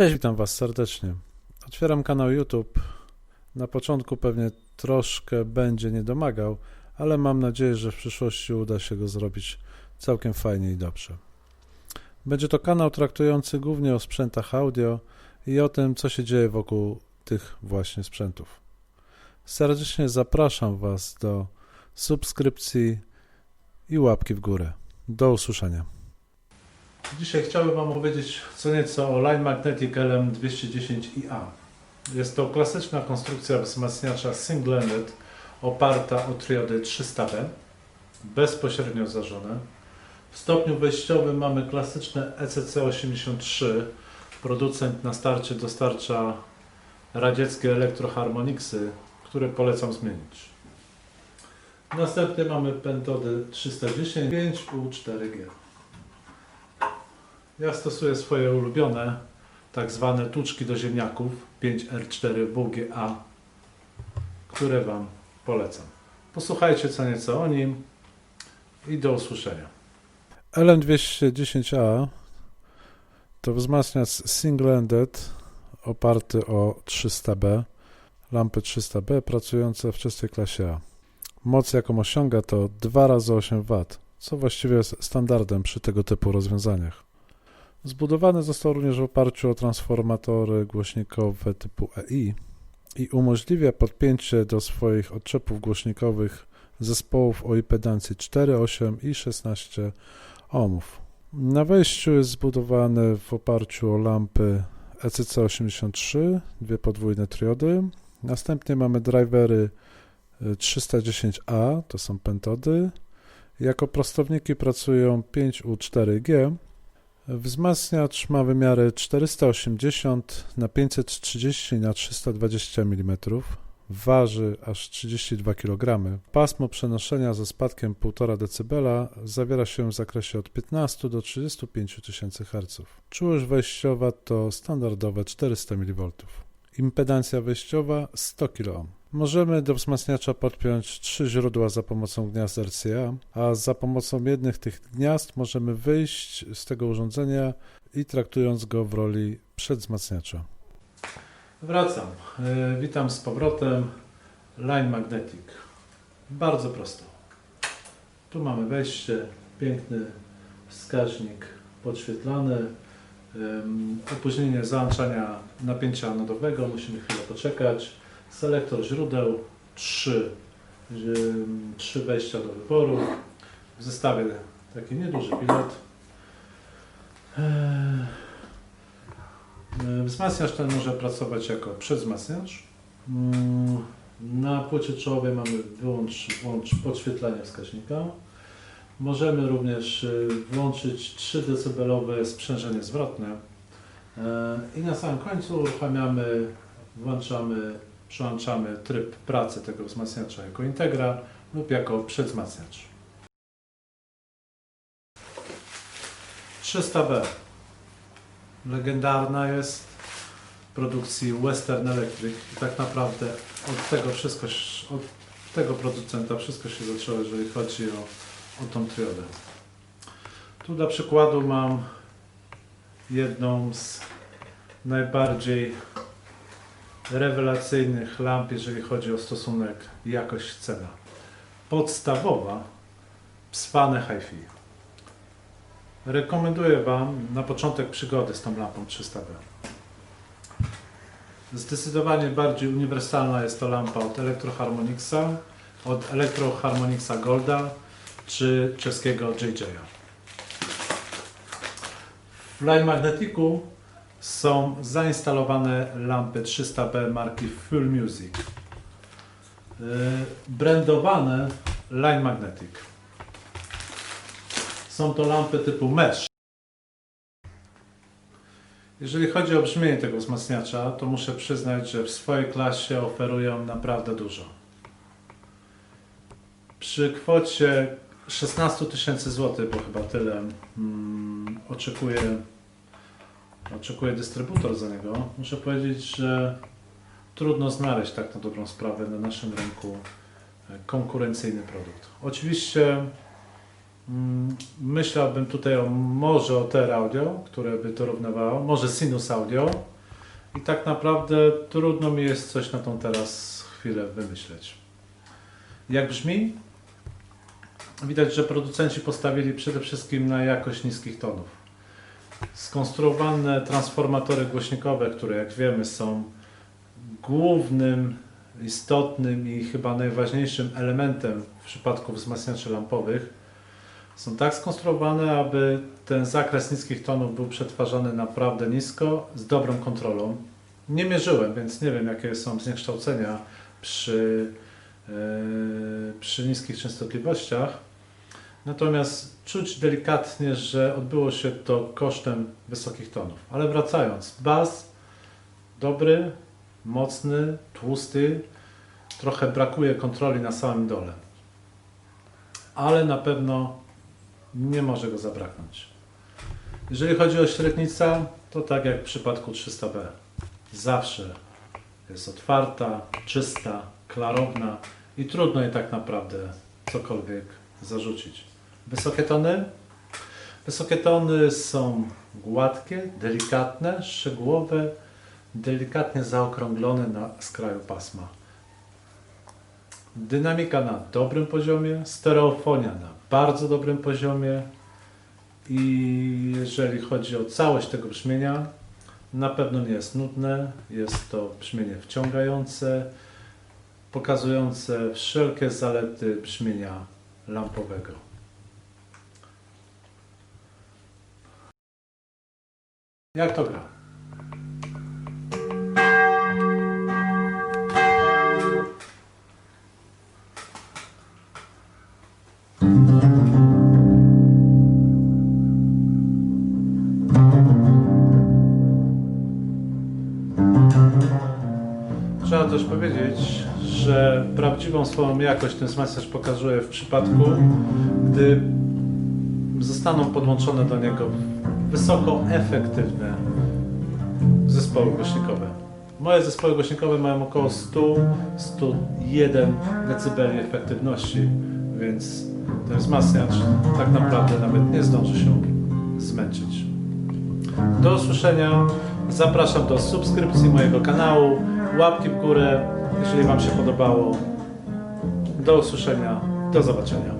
Cześć, witam Was serdecznie. Otwieram kanał YouTube. Na początku pewnie troszkę będzie nie domagał, ale mam nadzieję, że w przyszłości uda się go zrobić całkiem fajnie i dobrze. Będzie to kanał traktujący głównie o sprzętach audio i o tym, co się dzieje wokół tych właśnie sprzętów. Serdecznie zapraszam Was do subskrypcji i łapki w górę. Do usłyszenia. Dzisiaj chciałbym Wam opowiedzieć co nieco o Line Magnetic LM210IA. Jest to klasyczna konstrukcja wzmacniacza single-ended oparta o triody 300B, bezpośrednio zażone. W stopniu wejściowym mamy klasyczne E ECC83. Producent na starcie dostarcza radzieckie elektroharmoniksy, które polecam zmienić. Następnie mamy pentody 310 5U4G. Ja stosuję swoje ulubione, tak zwane tuczki do ziemniaków 5R4 WGA, które Wam polecam. Posłuchajcie co nieco o nim i do usłyszenia. LM210A to wzmacniacz single-ended oparty o 300B, lampy 300B pracujące w czystej klasie A. Moc jaką osiąga to 2 razy 8 W, co właściwie jest standardem przy tego typu rozwiązaniach. Zbudowany został również w oparciu o transformatory głośnikowe typu EI i umożliwia podpięcie do swoich odczepów głośnikowych zespołów o impedancji 4, 8 i 16 ohmów. Na wejściu jest zbudowany w oparciu o lampy E ECC83, dwie podwójne triody. Następnie mamy drivery 310A, to są pentody. Jako prostowniki pracują 5U4G. Wzmacniacz ma wymiary 480 na 530 na 320 mm. Waży aż 32 kg. Pasmo przenoszenia ze spadkiem 1,5 dB zawiera się w zakresie od 15 do 35 tysięcy Hz. Czułość wejściowa to standardowe 400 mV. Impedancja wejściowa 100 kΩ. Możemy do wzmacniacza podpiąć trzy źródła za pomocą gniazd RCA, a za pomocą jednych tych gniazd możemy wyjść z tego urządzenia i traktując go w roli przedwzmacniacza. Wracam. E, Witam z powrotem. Line Magnetic. Bardzo prosto. Tu mamy wejście, piękny wskaźnik podświetlany. Opóźnienie załączania napięcia anodowego, musimy chwilę poczekać. Selektor źródeł, trzy, ym, trzy wejścia do wyboru. W zestawie taki nieduży pilot. Wzmacniacz ten może pracować jako przedwzmacniacz. Mm, Na płycie czołowej mamy wyłącz, włącz wskaźnika. Możemy również y, włączyć 3 dB sprzężenie zwrotne. E, i na samym końcu uruchamiamy, włączamy, przełączamy tryb pracy tego wzmacniacza jako integra lub jako przedwzmacniacz. 300B legendarna jest w produkcji Western Electric. I tak naprawdę od tego wszystko, od tego producenta wszystko się zaczęło, jeżeli chodzi o, o tą triodę. Tu dla przykładu mam jedną z najbardziej rewelacyjnych lamp, jeżeli chodzi o stosunek jakość-cena. Podstawowa Pswane HiFi. Rekomenduję Wam na początek przygody z tą lampą 300B. Zdecydowanie bardziej uniwersalna jest to lampa od Electroharmonicsa, od Electroharmonicsa Golda czy czeskiego JJ-a. W Line Magneticu są zainstalowane lampy 300B marki Full Music. Yy, Brandowane Line Magnetic. Są to lampy typu mesh. Jeżeli chodzi o brzmienie tego wzmacniacza, to muszę przyznać, że w swojej klasie oferują naprawdę dużo. Przy kwocie 16 tysięcy złotych, bo chyba tyle mm, oczekuje, oczekuje dystrybutor za niego, muszę powiedzieć, że trudno znaleźć tak na dobrą sprawę na naszym rynku e, konkurencyjny produkt. Oczywiście Mm, Myślałbym tutaj o może o TR Audio, które by to równowało, może Sinus Audio. I tak naprawdę trudno mi jest coś na tą teraz chwilę wymyśleć. Jak brzmi? Widać, że producenci postawili przede wszystkim na jakość niskich tonów. Skonstruowane transformatory głośnikowe, które jak wiemy są głównym, istotnym i chyba najważniejszym elementem w przypadku wzmacniaczy lampowych, są tak skonstruowane, aby ten zakres niskich tonów był przetwarzany naprawdę nisko, z dobrą kontrolą. Nie mierzyłem, więc nie wiem, jakie są zniekształcenia przy, yy, przy niskich częstotliwościach. Natomiast czuć delikatnie, że odbyło się to kosztem wysokich tonów. Ale wracając, bas dobry, mocny, tłusty, trochę brakuje kontroli na samym dole. Ale na pewno nie może go zabraknąć. Jeżeli chodzi o średnica, to tak jak w przypadku 300B. Zawsze jest otwarta, czysta, klarowna i trudno jej tak naprawdę cokolwiek zarzucić. Wysokie tony? Wysokie tony są gładkie, delikatne, szczegółowe, delikatnie zaokrąglone na skraju pasma. Dynamika na dobrym poziomie, stereofonia na bardzo dobrym poziomie i jeżeli chodzi o całość tego brzmienia, na pewno nie jest nudne, jest to brzmienie wciągające, pokazujące wszelkie zalety brzmienia lampowego. Jak to gra? Trzeba też powiedzieć, że prawdziwą swoją jakość ten wzmacniacz pokazuje w przypadku, gdy zostaną podłączone do niego wysoko efektywne zespoły głośnikowe. Moje zespoły głośnikowe mają około 100-101 dB efektywności, więc ten wzmacniacz tak naprawdę nawet nie zdąży się zmęczyć. Do usłyszenia. Zapraszam do subskrypcji mojego kanału, łapki w górę, jeżeli Wam się podobało. Do usłyszenia, do zobaczenia.